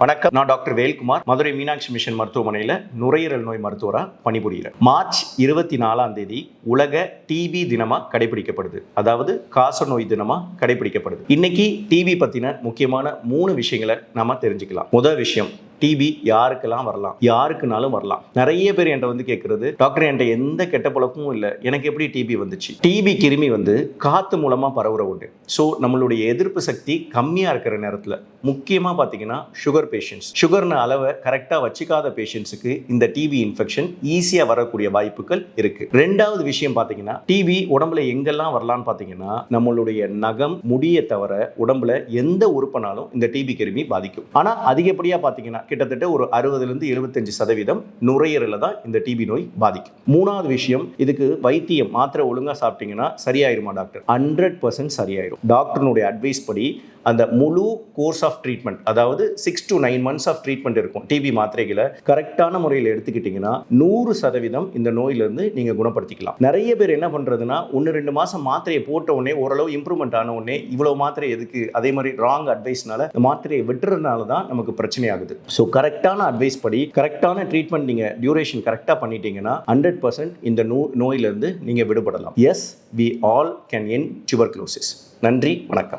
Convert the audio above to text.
வணக்கம். நான் doctor Velkumar. Madurai Meenakshi mission மருத்துவமனையில் நுரையீரல் நோய் மருத்துவராக பணிபுரிகிறேன் மார்ச் இருபத்தி நாலாம் தேதி உலக டிபி தினமாக கடைபிடிக்கப்படுது. அதாவது காச நோய் தினமாக கடைபிடிக்கப்படுது. இன்னைக்கு டிபி பற்றின முக்கியமான மூணு விஷயங்களை நம்ம தெரிஞ்சுக்கலாம். முதல் விஷயம் டிபி யாருக்கெல்லாம் வரலாம்? யாருக்குனாலும் வரலாம். நிறைய பேர் என்கிட்ட வந்து கேட்குறது டாக்டர் என்கிட்ட எந்த கெட்ட பழக்கமும் இல்லை. எனக்கு எப்படி டிபி வந்துச்சு? டிபி கிருமி வந்து காற்று மூலமாக பரவுற ஒன்று ஸோ நம்மளுடைய எதிர்ப்பு சக்தி கம்மியாக இருக்கிற நேரத்தில் முக்கியமாக பார்த்தீங்கன்னா சுகர் பேஷண்ட்ஸ் சுகர்னு அளவை கரெக்டாக வச்சுக்காத பேஷண்ட்ஸுக்கு இந்த டிபி இன்ஃபெக்ஷன் ஈஸியாக வரக்கூடிய வாய்ப்புகள் இருக்கு. ரெண்டாவது விஷயம் பார்த்தீங்கன்னா டிபி உடம்புல எங்கெல்லாம் வரலான்னு பார்த்தீங்கன்னா நம்மளுடைய நகம் முடிய தவிர உடம்புல எந்த உறுப்பினாலும் இந்த டிபி கிருமி பாதிக்கும். ஆனால் அதிகப்படியாக பார்த்தீங்கன்னா கிட்டத்தட்ட ஒரு அறுபதுலேருந்து எழுபத்தஞ்சு சதவீதம் நுரையீரலில் தான் இந்த டிபி நோய் பாதிக்கும். மூணாவது விஷயம் இதுக்கு வைத்தியம் மாத்திரை ஒழுங்காக சாப்பிட்டீங்கன்னா சரியாயிருமா டாக்டர்? ஹண்ட்ரட் பர்சன்ட் சரியாயிரும். டாக்டர்னுடைய அட்வைஸ் படி அந்த முழு கோர்ஸ் ஆஃப் ட்ரீட்மெண்ட் அதாவது six to nine months of treatment இருக்கும். டிபி மாத்திரைகளை கரெக்டான முறையில் எடுத்துக்கிட்டிங்கன்னா நூறு சதவீதம் இந்த நோயிலிருந்து நீங்கள் குணப்படுத்திக்கலாம். நிறைய பேர் என்ன பண்ணுறதுன்னா ஒன்று ரெண்டு மாதம் மாத்திரையை போட்ட உடனே ஓரளவு இம்ப்ரூவ்மெண்ட் ஆன உடனே இவ்வளோ மாத்திரை எதுக்கு? அதே மாதிரி ராங் அட்வைஸ்னால இந்த மாத்திரையை விட்டுறதுனால தான் நமக்கு பிரச்சனை ஆகுது ஸோ கரெக்டான அட்வைஸ் படி கரெக்டான ட்ரீட்மெண்ட் நீங்கள் டியூரேஷன் கரெக்டாக பண்ணிட்டீங்கன்னா ஹண்ட்ரட் பர்சன்ட் இந்த நோ நோயிலிருந்து நீங்கள் விடுபடலாம். Yes we all can end tuberculosis நன்றி வணக்கம்.